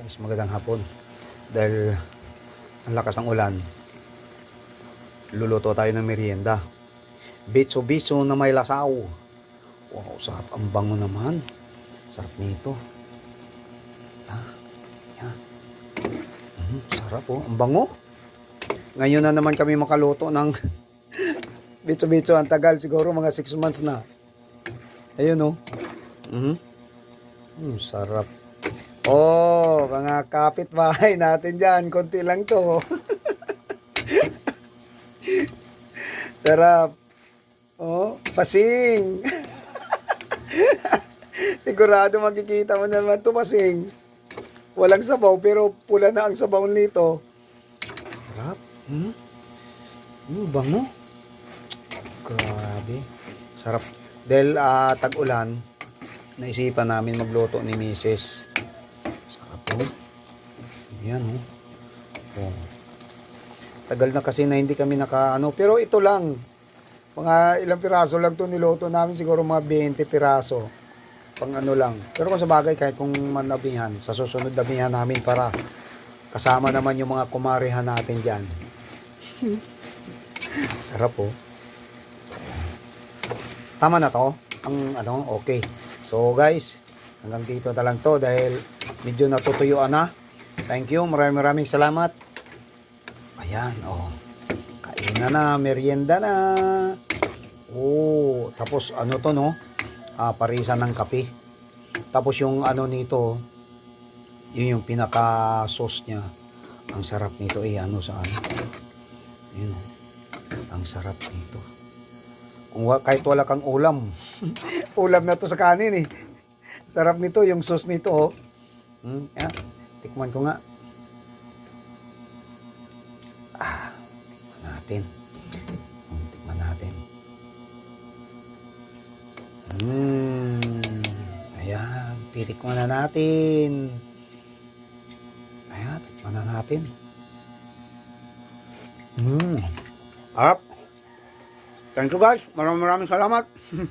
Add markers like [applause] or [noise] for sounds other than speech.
Guys, magandang hapon. Dahil ang lakas ng ulan, luluto tayo ng merienda. Bitso-bitso na may lasaw. Wow, sarap. Ang bango naman. Sarap nito. Ah, yan. Mhm, sarap oh. Ang bango. Ngayon na naman kami makaluto ng [laughs] bitso-bitso. Ang tagal. Siguro mga 6 months na. Ayun oh. Mhm. Mm, sarap. Oh, mga kapitbahay natin dyan. Konti lang to. [laughs] Sarap. Oh, pasing. [laughs] Sigurado makikita mo naman to pasing. Walang sabaw pero pula na ang sabaw nito. Sarap. Hmm? Hmm, bango. Grabe. Sarap. Dahil ah, tag-ulan, naisipan namin magluto ni Mrs. Sarap po. Yan oh. oh. Tagal na kasi na hindi kami naka ano, pero ito lang. Mga ilang piraso lang to niluto namin, siguro mga 20 piraso. Pang ano lang. Pero kung sa bagay, kahit kung manabihan, sa susunod damihan namin para kasama naman yung mga kumarihan natin dyan. [laughs] Sarap po. Tama na to. Ang ano, okay. So guys, hanggang dito na lang to dahil medyo natutuyuan na. Thank you. Maraming maraming salamat. Ayan, oh. Kain na na, merienda na. Oh, tapos ano to no? Ah, parisan ng kape. Tapos yung ano nito, yun yung pinaka sauce niya. Ang sarap nito eh, ano sa ano. Yun, oh. ang sarap nito. Kung kahit wala kang ulam, [laughs] ulam na to sa kanin eh. Sarap nito, yung sauce nito oh. Hmm, yan. Tikman ko nga. Ah, tikman natin. Hmm, tikman natin. Hmm. Ayan, titikman na natin. Ayan, tikman na natin. Hmm. Harap. Thank you guys. Maraming maraming salamat. [laughs]